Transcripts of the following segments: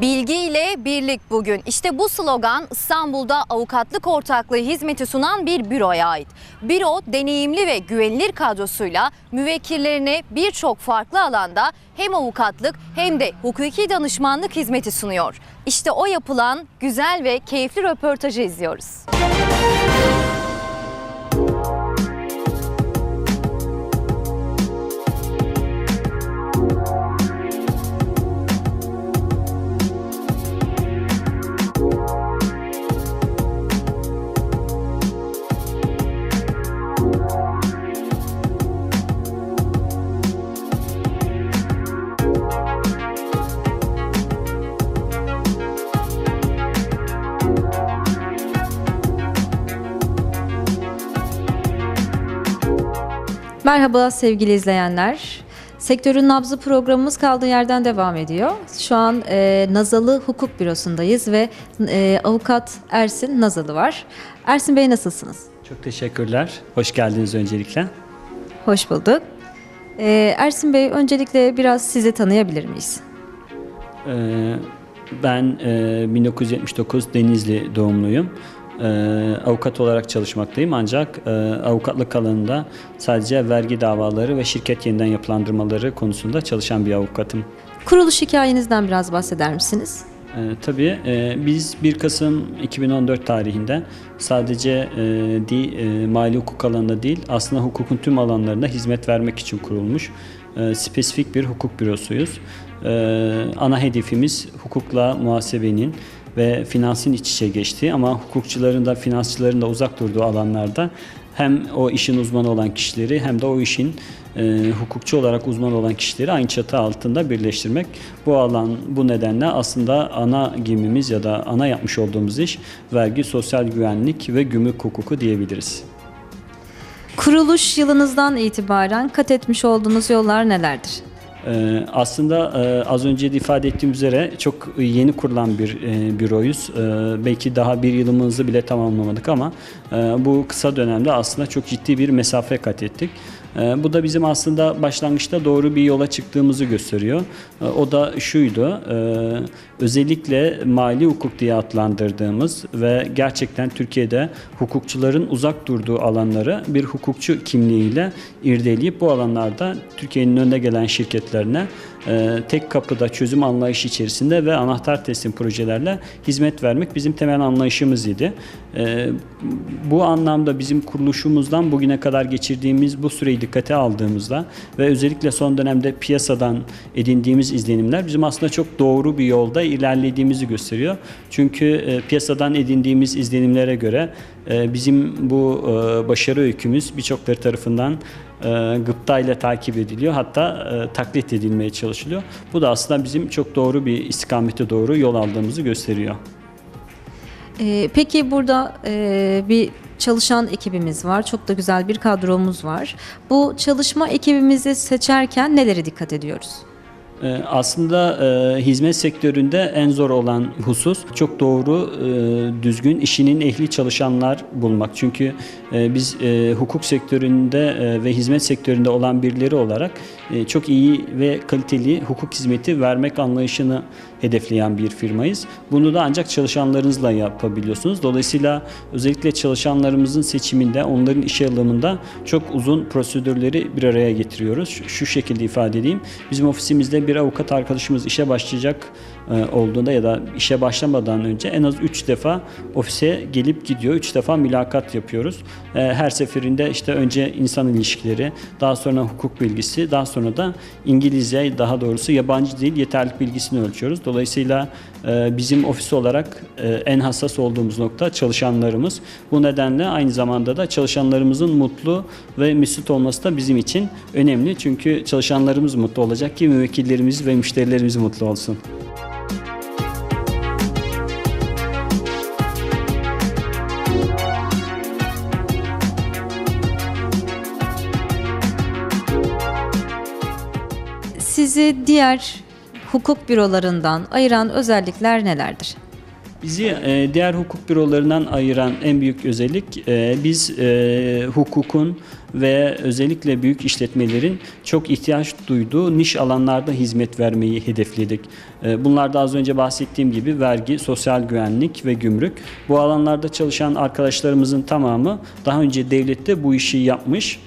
Bilgi ile birlik bugün. İşte bu slogan İstanbul'da avukatlık ortaklığı hizmeti sunan bir büroya ait. Büro deneyimli ve güvenilir kadrosuyla müvekkillerine birçok farklı alanda hem avukatlık hem de hukuki danışmanlık hizmeti sunuyor. İşte o yapılan güzel ve keyifli röportajı izliyoruz. Merhaba sevgili izleyenler. Sektörün nabzı programımız kaldığı yerden devam ediyor. Şu an e, Nazalı Hukuk Bürosu'ndayız ve e, avukat Ersin Nazalı var. Ersin Bey nasılsınız? Çok teşekkürler. Hoş geldiniz öncelikle. Hoş bulduk. E, Ersin Bey öncelikle biraz sizi tanıyabilir miyiz? Ee, ben e, 1979 Denizli doğumluyum. Ee, avukat olarak çalışmaktayım ancak e, avukatlık alanında sadece vergi davaları ve şirket yeniden yapılandırmaları konusunda çalışan bir avukatım. Kuruluş hikayenizden biraz bahseder misiniz? Ee, tabii e, biz 1 Kasım 2014 tarihinde sadece e, di, e, mali hukuk alanında değil aslında hukukun tüm alanlarında hizmet vermek için kurulmuş e, spesifik bir hukuk bürosuyuz. E, ana hedefimiz hukukla muhasebenin ve finansın iç içe geçtiği ama hukukçuların da finansçıların da uzak durduğu alanlarda hem o işin uzmanı olan kişileri hem de o işin e, hukukçu olarak uzman olan kişileri aynı çatı altında birleştirmek. Bu alan bu nedenle aslında ana gemimiz ya da ana yapmış olduğumuz iş vergi, sosyal güvenlik ve gümrük hukuku diyebiliriz. Kuruluş yılınızdan itibaren kat etmiş olduğunuz yollar nelerdir? Ee, aslında e, az önce de ifade ettiğim üzere çok yeni kurulan bir e, büroyuz. Ee, belki daha bir yılımızı bile tamamlamadık ama e, bu kısa dönemde aslında çok ciddi bir mesafe kat ettik. Ee, bu da bizim aslında başlangıçta doğru bir yola çıktığımızı gösteriyor. Ee, o da şuydu, e, özellikle mali hukuk diye adlandırdığımız ve gerçekten Türkiye'de hukukçuların uzak durduğu alanları bir hukukçu kimliğiyle irdeleyip bu alanlarda Türkiye'nin önde gelen şirketlerine tek kapıda çözüm anlayışı içerisinde ve anahtar teslim projelerle hizmet vermek bizim temel anlayışımız idi. E, bu anlamda bizim kuruluşumuzdan bugüne kadar geçirdiğimiz bu süreyi dikkate aldığımızda ve özellikle son dönemde piyasadan edindiğimiz izlenimler bizim aslında çok doğru bir yolda ilerlediğimizi gösteriyor. Çünkü e, piyasadan edindiğimiz izlenimlere göre e, bizim bu e, başarı öykümüz birçokları tarafından e, ile takip ediliyor. Hatta e, taklit edilmeye çalışılıyor. Bu da aslında bizim çok doğru bir istikamete doğru yol aldığımızı gösteriyor. Ee, peki burada e, bir çalışan ekibimiz var. Çok da güzel bir kadromuz var. Bu çalışma ekibimizi seçerken nelere dikkat ediyoruz? Ee, Aslında e, hizmet sektöründe en zor olan husus çok doğru, e, düzgün, işinin ehli çalışanlar bulmak. Çünkü e, biz hukuk sektöründe ve hizmet sektöründe olan birileri olarak çok iyi ve kaliteli hukuk hizmeti vermek anlayışını hedefleyen bir firmayız. Bunu da ancak çalışanlarınızla yapabiliyorsunuz. Dolayısıyla özellikle çalışanlarımızın seçiminde, onların işe alımında çok uzun prosedürleri bir araya getiriyoruz. Şu, şekilde ifade edeyim. Bizim ofisimizde bir avukat arkadaşımız işe başlayacak olduğunda ya da işe başlamadan önce en az 3 defa ofise gelip gidiyor. 3 defa mülakat yapıyoruz. E, Her seferinde işte önce insan ilişkileri, daha sonra hukuk bilgisi, daha sonra da İngilizce daha doğrusu yabancı dil yeterlik bilgisini ölçüyoruz. Dolayısıyla e, bizim ofis olarak e, en hassas olduğumuz nokta çalışanlarımız. Bu nedenle aynı zamanda da çalışanlarımızın mutlu ve mesut olması da bizim için önemli. Çünkü çalışanlarımız mutlu olacak ki müvekkillerimiz ve müşterilerimiz mutlu olsun. Sizi diğer hukuk bürolarından ayıran özellikler nelerdir? Bizi e, diğer hukuk bürolarından ayıran en büyük özellik e, biz e, hukukun ve özellikle büyük işletmelerin çok ihtiyaç duyduğu niş alanlarda hizmet vermeyi hedefledik. Bunlar da az önce bahsettiğim gibi vergi, sosyal güvenlik ve gümrük. Bu alanlarda çalışan arkadaşlarımızın tamamı daha önce devlette bu işi yapmış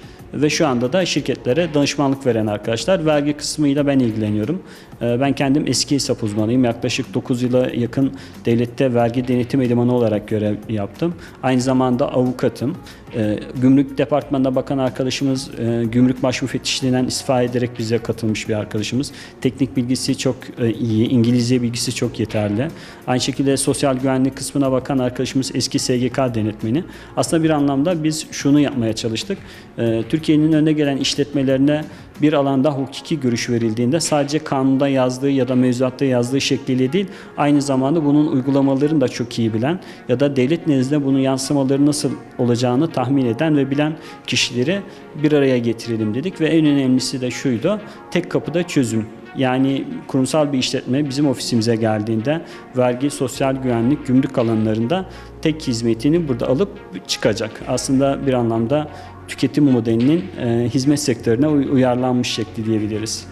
ve şu anda da şirketlere danışmanlık veren arkadaşlar. Vergi kısmıyla ben ilgileniyorum. Ee, Ben kendim eski hesap uzmanıyım. Yaklaşık 9 yıla yakın devlette vergi denetim elemanı olarak görev yaptım. Aynı zamanda avukatım. Ee, Gümrük Departmanı'na bakan arkadaşımız e, gümrük baş müfettişliğinden istifa ederek bize katılmış bir arkadaşımız. Teknik bilgisi çok e, iyi, İngilizce bilgisi çok yeterli. Aynı şekilde sosyal güvenlik kısmına bakan arkadaşımız eski SGK denetmeni. Aslında bir anlamda biz şunu yapmaya çalıştık. Ee, Türkiye'nin önde gelen işletmelerine bir alanda hukuki görüş verildiğinde sadece kanunda yazdığı ya da mevzuatta yazdığı şekliyle değil, aynı zamanda bunun uygulamalarını da çok iyi bilen ya da devlet nezdinde bunun yansımaları nasıl olacağını tahmin eden ve bilen kişileri bir araya getirelim dedik ve en önemlisi de şuydu, tek kapıda çözüm. Yani kurumsal bir işletme bizim ofisimize geldiğinde vergi, sosyal güvenlik, gümrük alanlarında tek hizmetini burada alıp çıkacak. Aslında bir anlamda tüketim modelinin e, hizmet sektörüne uy- uyarlanmış şekli diyebiliriz.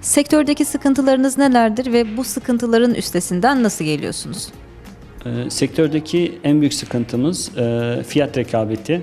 Sektördeki sıkıntılarınız nelerdir ve bu sıkıntıların üstesinden nasıl geliyorsunuz? E, sektördeki en büyük sıkıntımız e, fiyat rekabeti.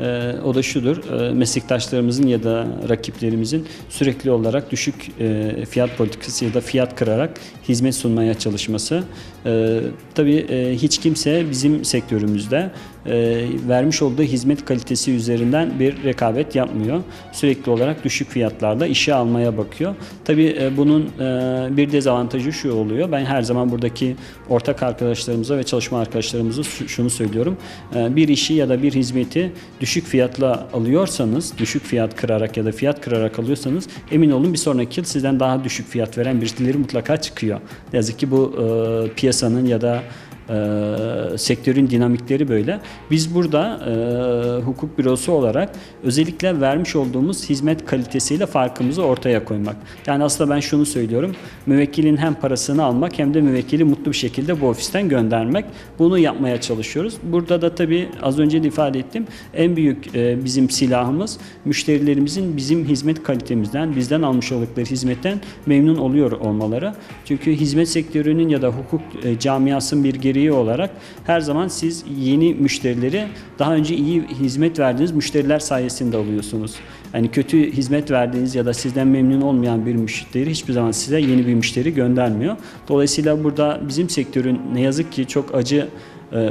E, o da şudur, e, meslektaşlarımızın ya da rakiplerimizin sürekli olarak düşük e, fiyat politikası ya da fiyat kırarak hizmet sunmaya çalışması. E, tabii e, hiç kimse bizim sektörümüzde e, vermiş olduğu hizmet kalitesi üzerinden bir rekabet yapmıyor. Sürekli olarak düşük fiyatlarla işe almaya bakıyor. Tabii e, bunun e, bir dezavantajı şu oluyor. Ben her zaman buradaki ortak arkadaşlarımıza ve çalışma arkadaşlarımıza şu- şunu söylüyorum. E, bir işi ya da bir hizmeti düşük fiyatla alıyorsanız, düşük fiyat kırarak ya da fiyat kırarak alıyorsanız emin olun bir sonraki yıl sizden daha düşük fiyat veren birileri mutlaka çıkıyor. Ne yazık ki bu e, piyasanın ya da e, sektörün dinamikleri böyle. Biz burada e, hukuk bürosu olarak özellikle vermiş olduğumuz hizmet kalitesiyle farkımızı ortaya koymak. Yani aslında ben şunu söylüyorum. Müvekkilin hem parasını almak hem de müvekkili mutlu bir şekilde bu ofisten göndermek. Bunu yapmaya çalışıyoruz. Burada da tabii az önce de ifade ettim. En büyük e, bizim silahımız müşterilerimizin bizim hizmet kalitemizden, bizden almış oldukları hizmetten memnun oluyor olmaları. Çünkü hizmet sektörünün ya da hukuk e, camiasının bir gereği olarak her zaman siz yeni müşterileri daha önce iyi hizmet verdiğiniz müşteriler sayesinde alıyorsunuz. Yani kötü hizmet verdiğiniz ya da sizden memnun olmayan bir müşteri hiçbir zaman size yeni bir müşteri göndermiyor. Dolayısıyla burada bizim sektörün ne yazık ki çok acı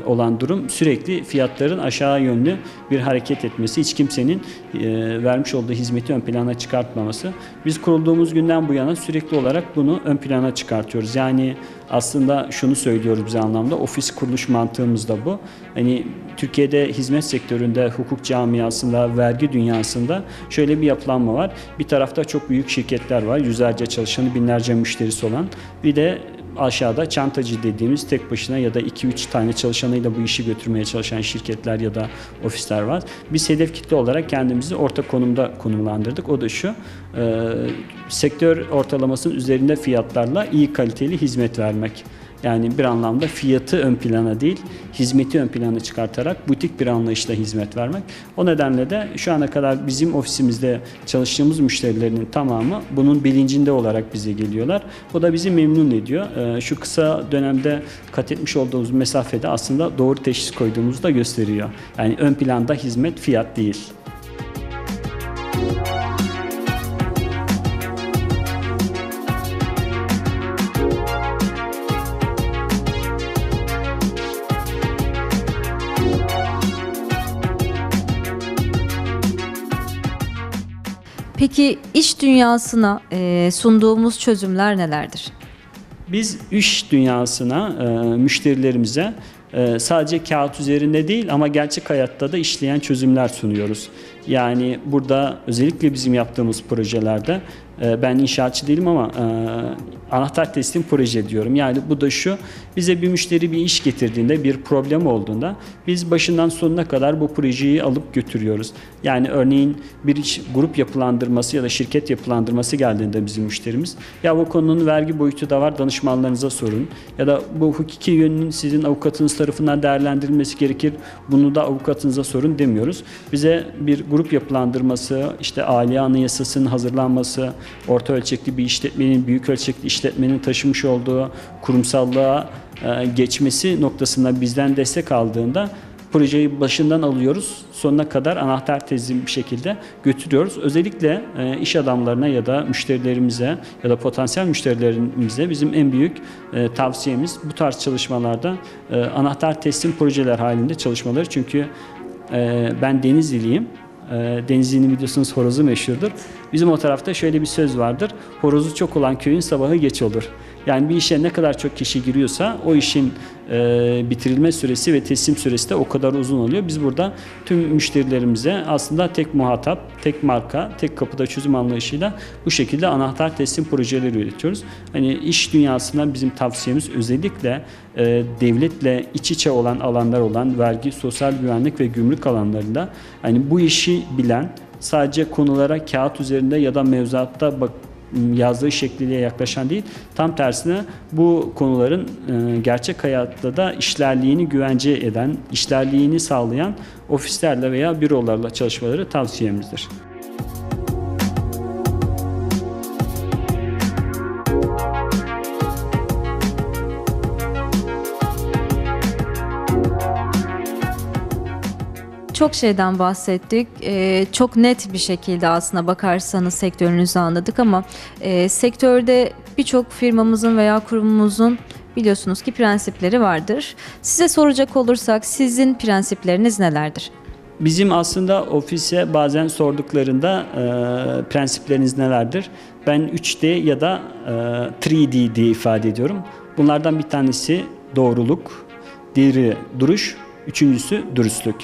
olan durum sürekli fiyatların aşağı yönlü bir hareket etmesi, hiç kimsenin e, vermiş olduğu hizmeti ön plana çıkartmaması. Biz kurulduğumuz günden bu yana sürekli olarak bunu ön plana çıkartıyoruz. Yani aslında şunu söylüyoruz bize anlamda ofis kuruluş mantığımız da bu. Hani Türkiye'de hizmet sektöründe, hukuk camiasında, vergi dünyasında şöyle bir yapılanma var. Bir tarafta çok büyük şirketler var. Yüzlerce çalışanı, binlerce müşterisi olan. Bir de aşağıda çantacı dediğimiz tek başına ya da 2-3 tane çalışanıyla bu işi götürmeye çalışan şirketler ya da ofisler var. Biz hedef kitle olarak kendimizi orta konumda konumlandırdık. O da şu, e, sektör ortalamasının üzerinde fiyatlarla iyi kaliteli hizmet vermek. Yani bir anlamda fiyatı ön plana değil, hizmeti ön plana çıkartarak butik bir anlayışla hizmet vermek. O nedenle de şu ana kadar bizim ofisimizde çalıştığımız müşterilerinin tamamı bunun bilincinde olarak bize geliyorlar. Bu da bizi memnun ediyor. Ee, Şu kısa dönemde kat etmiş olduğumuz mesafede aslında doğru teşhis koyduğumuzu da gösteriyor. Yani ön planda hizmet, fiyat değil. Peki iş dünyasına e, sunduğumuz çözümler nelerdir? Biz iş dünyasına, e, müşterilerimize e, sadece kağıt üzerinde değil ama gerçek hayatta da işleyen çözümler sunuyoruz. Yani burada özellikle bizim yaptığımız projelerde ben inşaatçı değilim ama e, anahtar teslim proje diyorum. Yani bu da şu bize bir müşteri bir iş getirdiğinde bir problem olduğunda biz başından sonuna kadar bu projeyi alıp götürüyoruz. Yani örneğin bir grup yapılandırması ya da şirket yapılandırması geldiğinde bizim müşterimiz ya bu konunun vergi boyutu da var danışmanlarınıza sorun ya da bu hukuki yönünün sizin avukatınız tarafından değerlendirilmesi gerekir bunu da avukatınıza sorun demiyoruz. Bize bir grup yapılandırması işte aile anayasasının hazırlanması orta ölçekli bir işletmenin büyük ölçekli işletmenin taşımış olduğu kurumsallığa e, geçmesi noktasında bizden destek aldığında projeyi başından alıyoruz. Sonuna kadar anahtar teslim bir şekilde götürüyoruz. Özellikle e, iş adamlarına ya da müşterilerimize ya da potansiyel müşterilerimize bizim en büyük e, tavsiyemiz bu tarz çalışmalarda anahtar teslim projeler halinde çalışmaları. Çünkü ben Denizliliyim. E, Denizli'nin biliyorsunuz horozu meşhurdur. Bizim o tarafta şöyle bir söz vardır. Horozu çok olan köyün sabahı geç olur. Yani bir işe ne kadar çok kişi giriyorsa o işin e, bitirilme süresi ve teslim süresi de o kadar uzun oluyor. Biz burada tüm müşterilerimize aslında tek muhatap, tek marka, tek kapıda çözüm anlayışıyla bu şekilde anahtar teslim projeleri üretiyoruz. Hani iş dünyasında bizim tavsiyemiz özellikle e, devletle iç içe olan alanlar olan vergi, sosyal güvenlik ve gümrük alanlarında hani bu işi bilen sadece konulara kağıt üzerinde ya da mevzuatta bak yazdığı şekliyle yaklaşan değil. Tam tersine bu konuların e, gerçek hayatta da işlerliğini güvence eden, işlerliğini sağlayan ofislerle veya bürolarla çalışmaları tavsiyemizdir. Çok şeyden bahsettik. Ee, çok net bir şekilde aslına bakarsanız sektörünüzü anladık ama e, sektörde birçok firmamızın veya kurumumuzun biliyorsunuz ki prensipleri vardır. Size soracak olursak sizin prensipleriniz nelerdir? Bizim aslında ofise bazen sorduklarında e, prensipleriniz nelerdir? Ben 3D ya da e, 3D diye ifade ediyorum. Bunlardan bir tanesi doğruluk, diğeri duruş, üçüncüsü dürüstlük.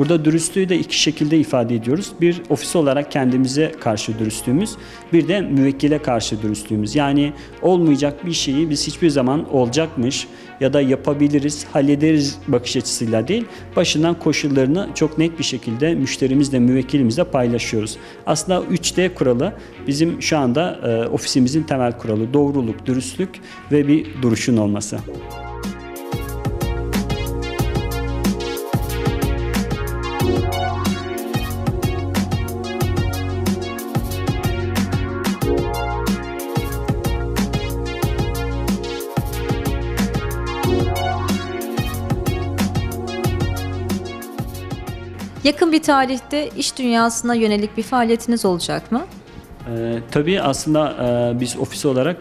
Burada dürüstlüğü de iki şekilde ifade ediyoruz. Bir ofis olarak kendimize karşı dürüstlüğümüz, bir de müvekkile karşı dürüstlüğümüz. Yani olmayacak bir şeyi biz hiçbir zaman olacakmış ya da yapabiliriz, hallederiz bakış açısıyla değil, başından koşullarını çok net bir şekilde müşterimizle, müvekkilimizle paylaşıyoruz. Aslında 3D kuralı bizim şu anda e, ofisimizin temel kuralı. Doğruluk, dürüstlük ve bir duruşun olması. Bir tarihte iş dünyasına yönelik bir faaliyetiniz olacak mı? Ee, tabii aslında e, biz ofis olarak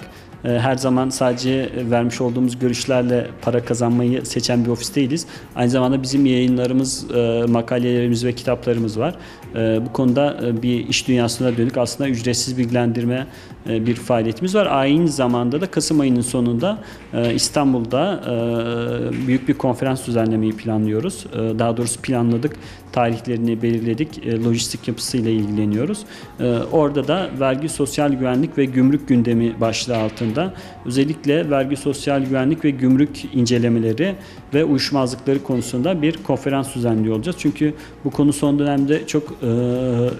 e, her zaman sadece vermiş olduğumuz görüşlerle para kazanmayı seçen bir ofis değiliz. Aynı zamanda bizim yayınlarımız, e, makalelerimiz ve kitaplarımız var. E, bu konuda e, bir iş dünyasına dönük aslında ücretsiz bilgilendirme bir faaliyetimiz var. Aynı zamanda da Kasım ayının sonunda e, İstanbul'da e, büyük bir konferans düzenlemeyi planlıyoruz. E, Daha doğrusu planladık, tarihlerini belirledik, e, lojistik yapısıyla ilgileniyoruz. E, Orada da vergi, sosyal güvenlik ve gümrük gündemi başlığı altında özellikle vergi, sosyal güvenlik ve gümrük incelemeleri ve uyuşmazlıkları konusunda bir konferans düzenliyor olacağız. Çünkü bu konu son dönemde çok e,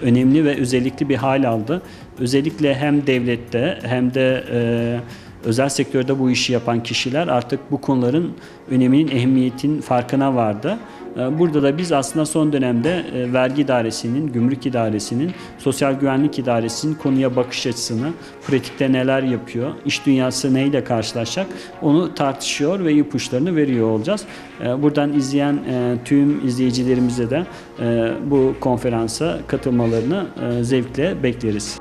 önemli ve özellikli bir hal aldı. Özellikle hem devlette hem de e, özel sektörde bu işi yapan kişiler artık bu konuların öneminin, ehemmiyetin farkına vardı. E, Burada da biz aslında son dönemde e, vergi idaresinin, gümrük idaresinin, sosyal güvenlik idaresinin konuya bakış açısını, pratikte neler yapıyor, iş dünyası neyle karşılaşacak onu tartışıyor ve ipuçlarını veriyor olacağız. E, Buradan izleyen tüm izleyicilerimize de bu konferansa katılmalarını zevkle bekleriz.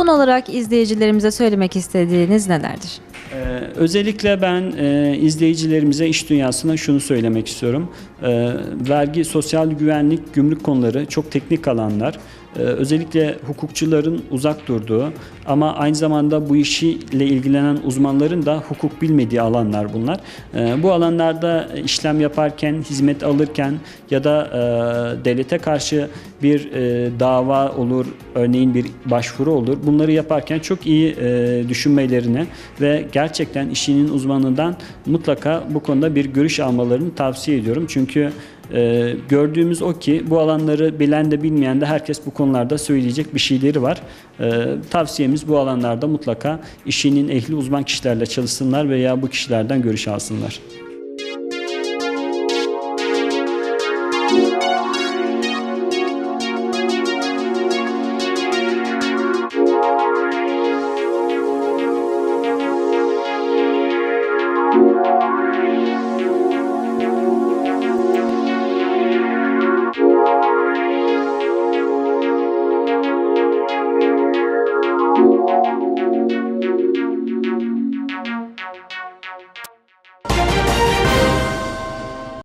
Son olarak izleyicilerimize söylemek istediğiniz nelerdir? Ee, özellikle ben e, izleyicilerimize iş dünyasına şunu söylemek istiyorum. E, vergi, sosyal güvenlik, gümrük konuları çok teknik alanlar. E, özellikle hukukçuların uzak durduğu ama aynı zamanda bu işiyle ilgilenen uzmanların da hukuk bilmediği alanlar bunlar. E, bu alanlarda işlem yaparken, hizmet alırken ya da e, devlete karşı bir e, dava olur, örneğin bir başvuru olur. Bunları yaparken çok iyi e, düşünmelerini ve gerçekten işinin uzmanından mutlaka bu konuda bir görüş almalarını tavsiye ediyorum. Çünkü e, gördüğümüz o ki bu alanları bilen de bilmeyen de herkes bu konularda söyleyecek bir şeyleri var. E, tavsiyemiz bu alanlarda mutlaka işinin ehli uzman kişilerle çalışsınlar veya bu kişilerden görüş alsınlar.